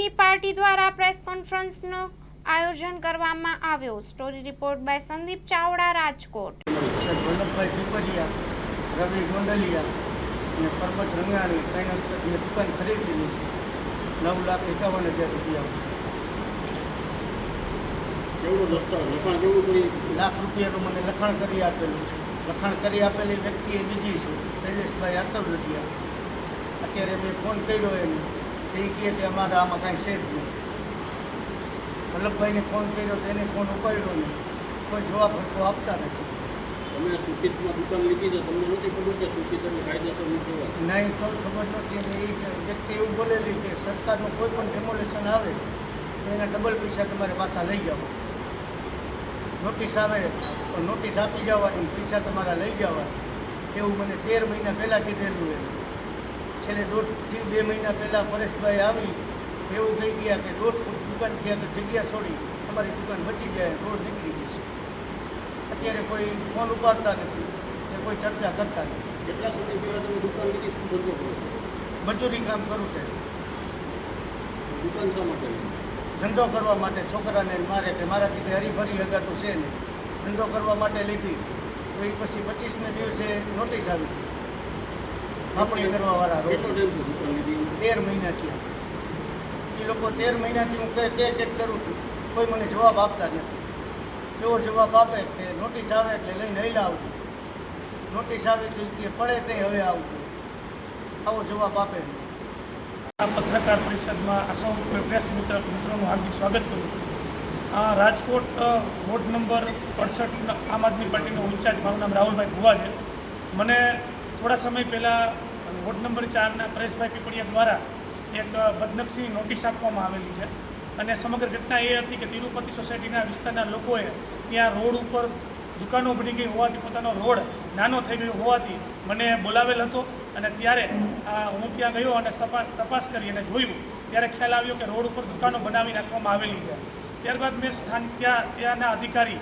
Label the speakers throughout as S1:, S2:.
S1: આદમી party દ્વારા press કોન્ફરન્સનું આયોજન કરવામાં આવ્યું. Story report by Sandeep Chavda Rajkot.
S2: Vallabhbhai Piparia Ravi Gondaliya અને પરબત રંગાણી ત્રણ મેં દુકાન ખરીદેલી છે. નવ લાખ એકાવન હજાર રૂપિયા.
S3: કેવડો દસ્તાવેજ? લખાણ કેવું કરી
S2: લાખ રૂપિયાનું મને લખાણ કરી આપેલું છે. લખાણ કરી આપેલી વ્યક્તિ એ બીજી છે. શૈલેષભાઈ રૂપિયા અત્યારે મેં ફોન કર્યો એને. એ કહે કે અમારે આમાં કાંઈ છે જ નહીં. વલ્લભભાઈને ફોન કર્યો તો એને ફોન ઉપાડ્યો નહીં. કોઈ જવાબ સરખો આપતા નથી.
S3: તમે સૂચિતમાં દુકાન લીધી છે તમને નથી ખબર કે સૂચિત એટલે કાયદેસર નહીં કહેવાય.
S2: નહીં તો ખબર નથી. અને એ વ્યક્તિ એવું બોલેલી કે સરકારનું કોઈ પણ ડેમોલેશન આવે તો એના ડબલ પૈસા તમારે પાછા લઈ જાઓ નોટિસ આવે તો નોટિસ આપી જવાની પૈસા તમારા લઈ જવા. એવું મને તેર મહિના પહેલાં કીધેલું એમ. છેલ્લે દોઢથી બે મહિના પહેલાં પરેશભાઈ આવી એવું કહી ગયા કે દોઢ ફૂટ થયા તો જગ્યા છોડી તમારી દુકાન બચી જાય રોડ નીકળી જશે. અત્યારે કોઈ ફોન ઉપાડતા નથી કે કોઈ ચર્ચા કરતા નથી.
S3: કેટલા સમય પહેલાં તમે દુકાન લીધી શું ધંધો કરો
S2: મજૂરી કામ કરું છે.
S3: દુકાન શા માટે
S2: ધંધો કરવા માટે છોકરાને મારે કે મારા કીધે હરીફરી હગાતું છે ને ધંધો કરવા માટે લીધી. તો એ પછી પચીસમે દિવસે નોટિસ આવી. માપણી કરવાવાળા તેર મહિના થયા. એ લોકો તેર મહિનાથી હું કે કે કરું છું. કોઈ મને જવાબ આપતા નથી. એવો જવાબ આપે કે નોટિસ આવે એટલે લઈને હૈલા આવજો. નોટિસ આવે તો કે પડે તે હવે આવજો. આવો જવાબ આપે
S4: આ પત્રકાર પરિષદમાં આ સૌ પ્રેસ મિત્ર મિત્રોનું હાર્દિક સ્વાગત કરું છું. આ રાજકોટ વોર્ડ નંબર અડસઠ આમ આદમી પાર્ટીનો ઇન્ચાર્જ મારું નામ રાહુલભાઈ ભુવા છે. મને થોડા સમય પહેલાં વોર્ડ નંબર ચારના પરેશભાઈ પીપળિયા દ્વારા એક બદનક્ષીની નોટિસ આપવામાં આવેલી છે. અને સમગ્ર ઘટના એ હતી કે તિરુપતિ સોસાયટીના વિસ્તારના લોકોએ ત્યાં રોડ ઉપર દુકાનો બની ગઈ હોવાથી પોતાનો રોડ નાનો થઈ ગયો હોવાથી મને બોલાવેલ હતો અને ત્યારે હું ત્યાં ગયો અને તપા તપાસ કરી અને જોયું. ત્યારે ખ્યાલ આવ્યો કે રોડ ઉપર દુકાનો બનાવી નાખવામાં આવેલી છે. ત્યારબાદ મેં સ્થાન ત્યાં ત્યાંના અધિકારી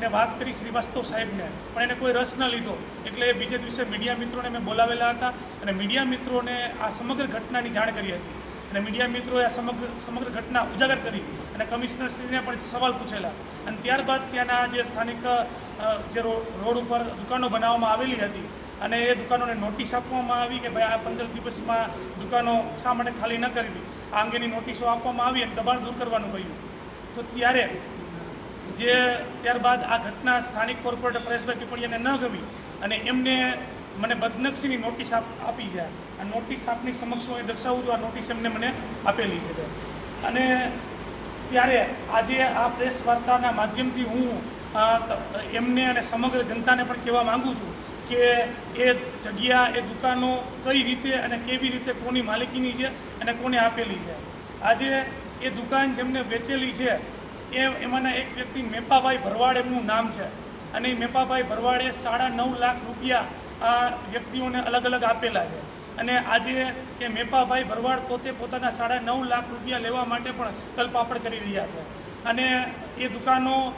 S4: ને વાત કરી શ્રીવાસ્તવ સાહેબને, પણ એને કોઈ રસ ન લીધો. એટલે બીજે દિવસે મીડિયા મિત્રોને મેં બોલાવેલા હતા અને મીડિયા મિત્રોને આ સમગ્ર ઘટનાની જાણ કરી હતી. અને મીડિયા મિત્રોએ આ સમગ્ર સમગ્ર ઘટના ઉજાગર કરી અને કમિશનરશ્રીને પણ સવાલ પૂછેલા. અને ત્યારબાદ ત્યાંના જે સ્થાનિક જે રોડ ઉપર દુકાનો બનાવવામાં આવેલી હતી અને એ દુકાનોને નોટિસ આપવામાં આવી કે ભાઈ આ પંદર દિવસમાં દુકાનો શા માટે ખાલી ન કરવી. આ અંગેની નોટિસો આપવામાં આવી અને દબાણ દૂર કરવાનું કહ્યું. તો ત્યારે જે ત્યારબાદ આ ઘટના સ્થાનિક કોર્પોરેટર પરેશભાઈ પીપળિયાને ન ગમી અને એમને મને બદનક્ષીની નોટિસ આપ છે. આ નોટિસ આપની સમક્ષ હું એ દર્શાવું છું, આ નોટિસ એમને મને આપેલી છે. અને ત્યારે આજે આ પ્રેસ વાર્તાના માધ્યમથી હું એમને અને સમગ્ર જનતાને પણ કહેવા માગું છું કે એ જગ્યા, એ દુકાનો કઈ રીતે અને કેવી રીતે કોની માલિકીની છે અને કોને આપેલી છે. આજે એ દુકાન જેમને વેચેલી છે એ એમાંના એક વ્યક્તિ મેપાભાઈ ભરવાડ એમનું નામ છે. અને એ મેપાભાઈ ભરવાડે સાડા નવ લાખ રૂપિયા આ વ્યક્તિઓને અલગ અલગ આપેલા છે. અને આજે એ મેપાભાઈ ભરવાડ પોતે પોતાના સાડા નવ લાખ રૂપિયા લેવા માટે પણ તલપાપડ કરી રહ્યા છે. અને એ દુકાનો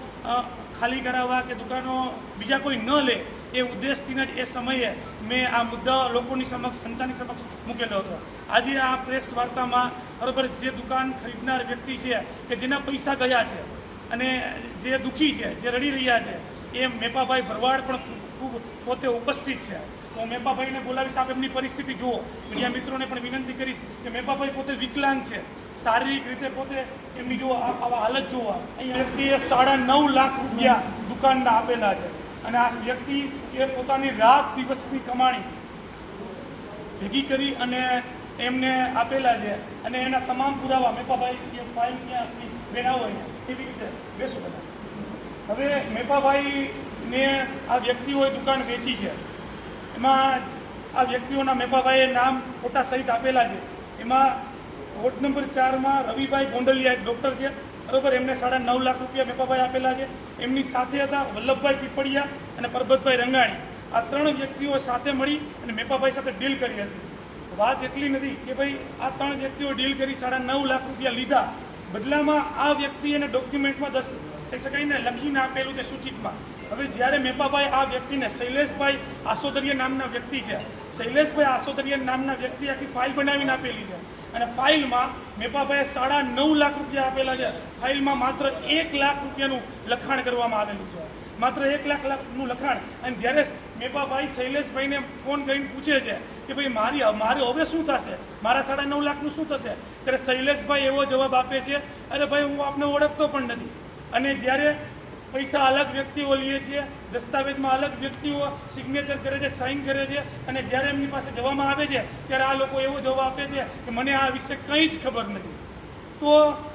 S4: ખાલી કરાવવા કે દુકાનો બીજા કોઈ ન લે એ ઉદ્દેશથી જ એ સમયે મેં આ મુદ્દા લોકોની સમક્ષ જનતાની સમક્ષ મૂકેલો હતો. આજે આ પ્રેસ વાર્તામાં બરોબર જે દુકાન ખરીદનાર વ્યક્તિ છે કે જેના પૈસા ગયા છે અને જે દુઃખી છે, જે રડી રહ્યા છે, એ મેપાભાઈ ભરવાડ પણ ખૂબ- પોતે ઉપસ્થિત છે. હું મેપાભાઈને બોલાવીશ, આપ એમની પરિસ્થિતિ જુઓ. મીડિયા મિત્રોને પણ વિનંતી કરીશ કે મેપાભાઈ પોતે વિકલાંગ છે. શારીરિક રીતે પોતે એમની જો આવા હાલત જોવા. અહીંયા વ્યક્તિએ સાડા નવ લાખ રૂપિયા દુકાનના આપેલા છે. અને આ વ્યક્તિ એ પોતાની રાત દિવસની કમાણી ભેગી કરી અને એમને આપેલા છે અને એના તમામ પુરાવા, મેપાભાઈ, એ ફાઇલ ત્યાં આપણી બનાવો એવી રીતે બેસો બધા. હવે મેપાભાઈને આ વ્યક્તિઓએ દુકાન વેચી છે. એમાં આ વ્યક્તિઓના મેપાભાઈએ નામ, ફોટા સહિત આપેલા છે. એમાં વોર્ડ નંબર ચારમાં રવિભાઈ ગોંડલિયા એક ડૉક્ટર છે. બરોબર, એમને સાડા નવ લાખ રૂપિયા મેપાભાઈ આપેલા છે. એમની સાથે હતા વલ્લભભાઈ પીપળિયા અને પરબતભાઈ રંગાણી. આ ત્રણ વ્યક્તિઓ સાથે મળી અને મેપાભાઈ સાથે ડીલ કરી હતી. વાત એટલી નથી કે ભાઈ, આ ત્રણ વ્યક્તિઓ ડીલ કરી સાડા નવ લાખ રૂપિયા લીધા. બદલામાં આ વ્યક્તિ એને ડોક્યુમેન્ટમાં દસ, કહી શકાય ને, લખીને આપેલું છે સૂચિતમાં. હવે જ્યારે મેપાભાઈ આ વ્યક્તિને શૈલેષભાઈ આસોદરિયા નામના વ્યક્તિ છે, શૈલેષભાઈ આસોદરિયા નામના વ્યક્તિ આખી ફાઇલ બનાવીને આપેલી છે. અને ફાઇલમાં મેપાભાઈએ સાડા નવ લાખ રૂપિયા આપેલા છે. ફાઇલમાં માત્ર એક લાખ રૂપિયાનું લખાણ કરવામાં આવેલું છે. માત્ર એક લાખ લાખનું લખાણ. અને જ્યારે મેપાભાઈ શૈલેષભાઈને ફોન કરીને પૂછે છે કે ભાઈ, મારી મારે હવે શું થશે? મારા સાડા નવ લાખનું શું થશે? ત્યારે શૈલેષભાઈ એવો જવાબ આપે છે, અરે ભાઈ, હું આપને ઓળખતો પણ નથી. અને જ્યારે પૈસા અલગ વ્યક્તિઓ લઈએ છીએ દસ્તાવેજમાં અલગ વ્યક્તિઓ સિગ્નેચર કરે છે સાઇન કરે છે અને જ્યારે એમની પાસે જવામાં આવે છે, ત્યારે આ લોકો એવો જવાબ આપે છે કે મને આ વિશે કંઈ જ ખબર નથી. તો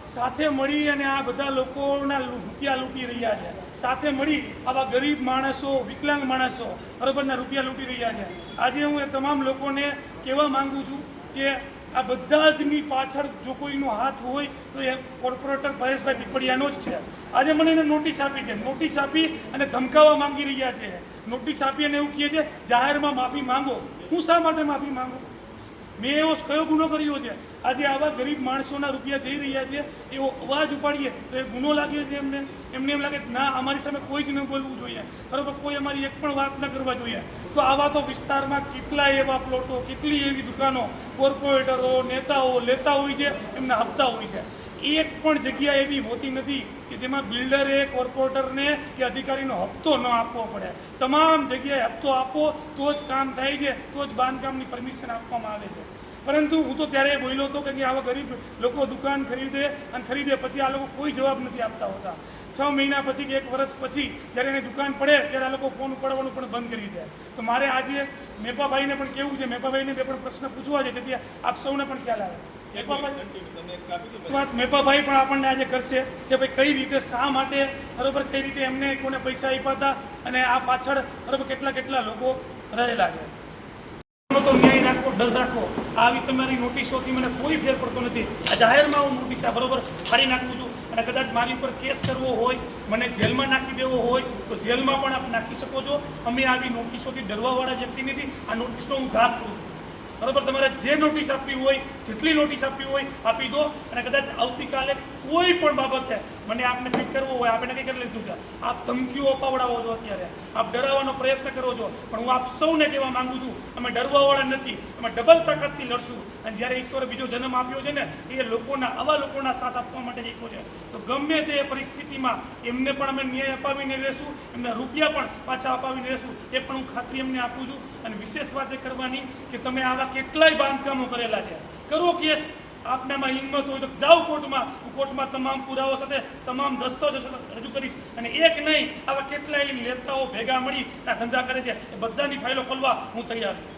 S4: સાથે મળી અને આ બધા લોકોના રૂપિયા લૂંટી રહ્યા છે. સાથે મળી આવા ગરીબ માણસો, વિકલાંગ માણસો બરોબરના રૂપિયા લૂંટી રહ્યા છે. આજે હું એ તમામ લોકોને કહેવા માગું છું કે આ બધા જની પાછળ જો કોઈનો હાથ હોય તો એ કોર્પોરેટર પરેશભાઈ પીપળિયાનો જ છે. આજે મને એને નોટિસ આપી છે. નોટિસ આપી અને ધમકાવવા માંગી રહ્યા છે. નોટિસ આપી અને એવું કહે છે, જાહેરમાં માફી માંગો. હું શા માટે માફી માંગુ? મેં એવો કયો ગુનો કર્યો છે? આજે આવા ગરીબ માણસોના રૂપિયા જઈ રહ્યા છે, એવો અવાજ ઉપાડીએ તો એ ગુનો લાગે છે એમને? એમને એમ લાગે ના, અમારી સામે કોઈ જ ન બોલવું જોઈએ. બરાબર, કોઈ અમારી એક પણ વાત ન કરવા જોઈએ. તો આવા તો વિસ્તારમાં કેટલાય એવા પ્લોટો, કેટલી એવી દુકાનો, કોર્પોરેટરો, નેતાઓ લેતા હોય છે, એમના હપ્તા હોય છે. એક પણ જગ્યા એવી હોતી નથી કે જેમાં બિલ્ડરે, કોર્પોરેટરને કે અધિકારીનો હપ્તો ન આપવો પડે. તમામ જગ્યાએ હપ્તો આપો, તો જ કામ થાય છે, તો જ બાંધકામની પરમિશન આપવામાં આવે છે. પરંતુ હું તો ત્યારે બોલ્યો હતો કે આવા ગરીબ લોકો દુકાન ખરીદે અને ખરીદે પછી આ લોકો કોઈ જવાબ નથી આપતા હોતા. છ મહિના પછી કે એક વર્ષ પછી જ્યારે એની દુકાન પડે, ત્યારે આ લોકો ફોન ઉપાડવાનું પણ બંધ કરી દે. તો મારે આજે મેપાભાઈને પણ કેવું છે? મેપાભાઈને બે પણ પ્રશ્ન પૂછવા છે, જેથી આપ સૌને પણ ખ્યાલ આવે. મેપાભાઈ પણ આપણને આજે કરશે કે ભાઈ કઈ રીતે, શા માટે, બરોબર, કઈ રીતે એમને કોને પૈસા આપ્યા હતા અને આ પાછળ, બરોબર, કેટલા કેટલા લોકો રહેલા છે. તો ન્યાય ડર રાખો. આવી તમારી નોટિસોથી મને કોઈ ફેર નથી. આ જાહેરમાં હું નોટિસ આ બરોબર ફાડી નાખું છું અને કદાચ મારી ઉપર કેસ કરવો હોય, મને જેલમાં નાખી દેવો હોય, તો જેલમાં પણ આપ નાખી શકો છો. અમે આવી નોટિસોથી ડરવાવાળા વ્યક્તિ નથી. આ નોટિસનો હું ઘાત કરું છું. બરાબર? તમારે જે નોટિસ આપવી હોય, જેટલી નોટિસ આપવી હોય, આપી દો. અને કદાચ આવતીકાલે કોઈ પણ બાબતે મને આપને ફિટ કરવું હોય આપણે કંઈ કરી લીધું છે. આપ ધમકીઓ અપાવડાવો છો અત્યારે. આપ ડરાવવાનો પ્રયત્ન કરો છો. પણ હું આપ સૌને કહેવા માંગુ છું, અમે ડરવાવાળા નથી, અમે ડબલ તાકાતથી લડશું. અને જ્યારે ઈશ્વરે બીજો જન્મ આપ્યો છે ને, એ લોકોના, આવા લોકોના સાથ આપવા માટે આપ્યો છે. તો ગમે તે પરિસ્થિતિમાં એમને પણ અમે ન્યાય અપાવીને રહેશું, એમને રૂપિયા પણ પાછા અપાવીને રહેશું, એ પણ હું ખાતરી એમને આપું છું. અને વિશેષ વાત એ કરવાની કે તમે આવા કેટલાય બાંધકામો કરેલા છે. કરો કેસ. આપનામાં હિંમત હોય તો જાઓ કોર્ટમાં. હું કોર્ટમાં તમામ પુરાવા સાથે તમામ દસ્તાવેજો રજૂ કરીશ. અને એક નહીં, આવા કેટલાય નેતાઓ ભેગા મળી આ ધંધા કરે છે. એ બધાની ફાઇલો ખોલવા હું તૈયાર છું.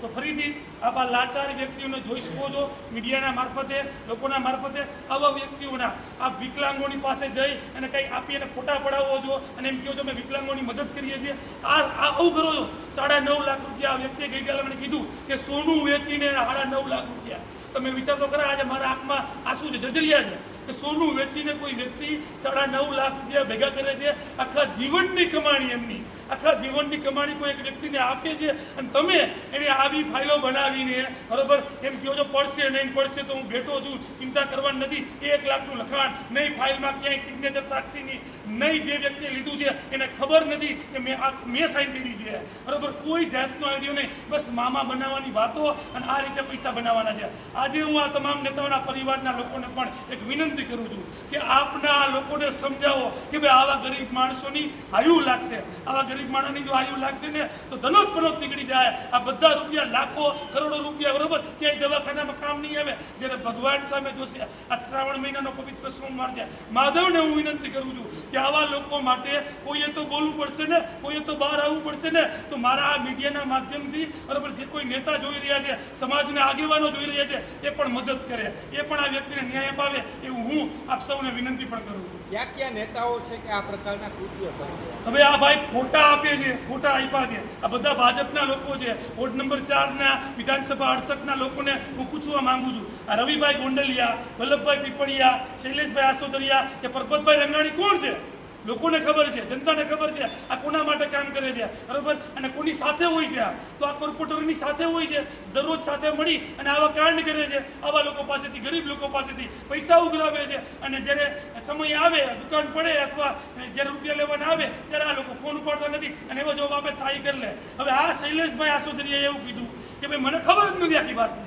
S4: તો ફરીથી આવા લાચાર વ્યક્તિઓને જોઈ શકો છો મીડિયાના મારફતે, લોકોના મારફતે, આવા વ્યક્તિઓના. આ વિકલાંગોની પાસે જઈ અને કંઈ આપી અને ફોટા પડાવો છો અને એમ કહો છો અમે વિકલાંગોની મદદ કરીએ છીએ. આ આવું કરો છો. સાડા નવ લાખ રૂપિયા આ વ્યક્તિએ ગઈકાલે મને કીધું કે સોનું વેચીને સાડા નવ લાખ રૂપિયા. તમે વિચાર તો ખરા આજે મારા આંખમાં આંસુ છે જજરિયા છે, કે સોનું વેચીને કોઈ વ્યક્તિ સાડા નવ લાખ રૂપિયા ભેગા કરે છે, આખા જીવનની કમાણી એમની. આખા જીવનની કમાણી કોઈ એક વ્યક્તિને આપે છે, અને તમે એને આવી ફાઇલો બનાવીને, બરોબર, એમ કહો છો, પડશે નહીં, પડશે તો હું બેઠો છું, ચિંતા કરવાની નથી, એક લાખનું લખાણ, નહીં ફાઇલમાં ક્યાંય સિગ્નેચર સાક્ષીની નહીં જે વ્યક્તિએ લીધું છે, એને ખબર નથી કે મેં આ મેં સાઈન કરી છે. બરાબર, કોઈ જાતનો આઈડિયો નહીં. બસ મામા બનાવવાની વાતો અને આ રીતે પૈસા બનાવવાના છે. આજે હું આ તમામ નેતાઓના પરિવારના લોકોને પણ એક વિનંતી કરું છું કે આપના લોકોને સમજાવો કે ભાઈ આવા ગરીબ માણસોની આયુ લાગશે. આવા ગરીબ માણસની જો આયુ લાગશે ને, તો ધનોત પનોત નીકળી જાય. આ બધા રૂપિયા લાખો, કરોડો રૂપિયા, બરોબર, ક્યાંય દવાખાનામાં કામ નહીં આવે. જ્યારે ભગવાન સામે જોશે, આ શ્રાવણ મહિનાનો પવિત્ર સોમવાર છે. માધવને હું વિનંતી કરું છું કે આવા લોકો માટે કોઈએ તો બોલવું પડશે ને? કોઈએ તો બહાર આવવું પડશે ને? તો મારા આ મીડિયાના માધ્યમથી બરાબર જે કોઈ નેતા જોઈ રહ્યા છે સમાજના આગેવાનો જોઈ રહ્યા છે એ પણ મદદ કરે. એ પણ આ વ્યક્તિને ન્યાય અપાવે એવું હું આપ સૌને વિનંતી પણ કરું છું.
S5: ક્યાં ક્યાં નેતાઓ છે કે આ પ્રકારના કૃત્યો કરે
S4: હવે આ ભાઈ ફોટા આપે છે ફોટા આપ્યા છે. આ બધા ભાજપના લોકો છે. વોર્ડ નંબર ચારના વિધાનસભા અડસઠના લોકોને હું પૂછવા માંગુ છું. આ રવિભાઈ ગોંડલિયા વલ્લભભાઈ પીપળિયા શૈલેષભાઈ આસોદરિયા કે પરબતભાઈ રંગાણી કોણ છે? લોકોને ખબર છે, જનતાને ખબર છે આ કોના માટે કામ કરે છે. બરોબર? અને કોની સાથે હોય છે આ? તો આ કોર્પોરેટરની સાથે હોય છે, દરરોજ સાથે મળી અને આવા કાંડ કરે છે. આવા લોકો પાસેથી, ગરીબ લોકો પાસેથી પૈસા ઉઘરાવે છે. અને જ્યારે સમય આવે, દુકાન પડે અથવા જ્યારે રૂપિયા લેવાના આવે, ત્યારે આ લોકો ફોન ઉપાડતા નથી અને એવો જવાબ આપે, તાઈ કરી લે. હવે આ શૈલેષભાઈ આસોદરીએ એવું કીધું કે ભાઈ, મને ખબર જ નથી આખી વાતની.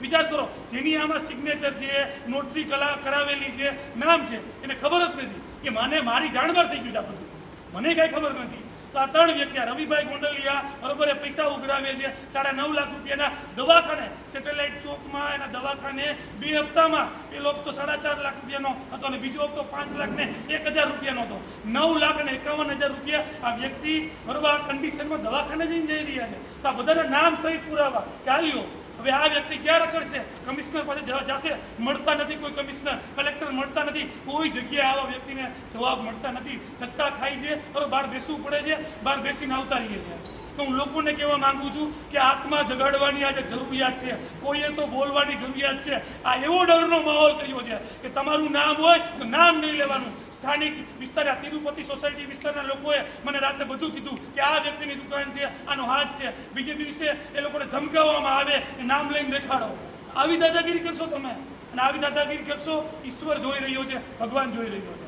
S4: વિચાર કરો, જેની આમાં સિગ્નેચર છે નોટરી કલા કરાવેલી છે, નામ છે, એને ખબર જ નથી. કે મને મારી જાણબાર થઈ ગયું છે આ બધું. મને કાંઈ ખબર નથી. તો આ ત્રણ વ્યક્તિ રવિભાઈ ગોંડલિયા, બરોબર પૈસા ઉઘરાવે છે, સાડા નવ લાખ રૂપિયાના દવાખાને, સેટેલાઇટ ચોકમાં, એના દવાખાને બે હપ્તામાં પેલો હપ્તો સાડા ચાર લાખ રૂપિયાનો હતો અને બીજો હપ્તો પાંચ લાખ ને એક હજાર રૂપિયાનો હતો. નવ લાખ અને એકાવન હજાર રૂપિયા આ વ્યક્તિ, બરોબર, આ કન્ડિશનમાં દવાખાને જઈને જઈ રહ્યા છે. તો આ બધાના નામ સહિત પુરાવા. કે આ લ્યો હવે આ વ્યક્તિ ક્યાં રખડશે? કમિશનર પાસે જશે? મળતા નથી કોઈ કમિશનર. કલેક્ટર મળતા નથી. કોઈ જગ્યાએ આવા વ્યક્તિને જવાબ મળતા નથી. ધક્કા ખાય છે હવે બહાર બેસવું પડે છે, બહાર બેસીને આવતા રહીએ છીએ. તો હું લોકોને કહેવા માંગુ છું કે આત્મા જગાડવાની આજે જરૂરિયાત છે. કોઈએ તો બોલવાની જરૂરિયાત છે. આ એવો ડરનો માહોલ કર્યો છે કે તમારું નામ હોય તો નામ નહીં લેવાનું. સ્થાનિક વિસ્તાર તિરુપતિ સોસાયટી વિસ્તારના લોકોએ મને રાતે બધું કીધું કે આ વ્યક્તિની દુકાન છે, આનો હાથ છે. બીજે દિવસે એ લોકોને ધમકાવવામાં આવે એ નામ લઈને દેખાડો. આવી દાદાગીરી કરશો તમે? અને આવી દાદાગીરી કરશો, ઈશ્વર જોઈ રહ્યો છે, ભગવાન જોઈ રહ્યો છે.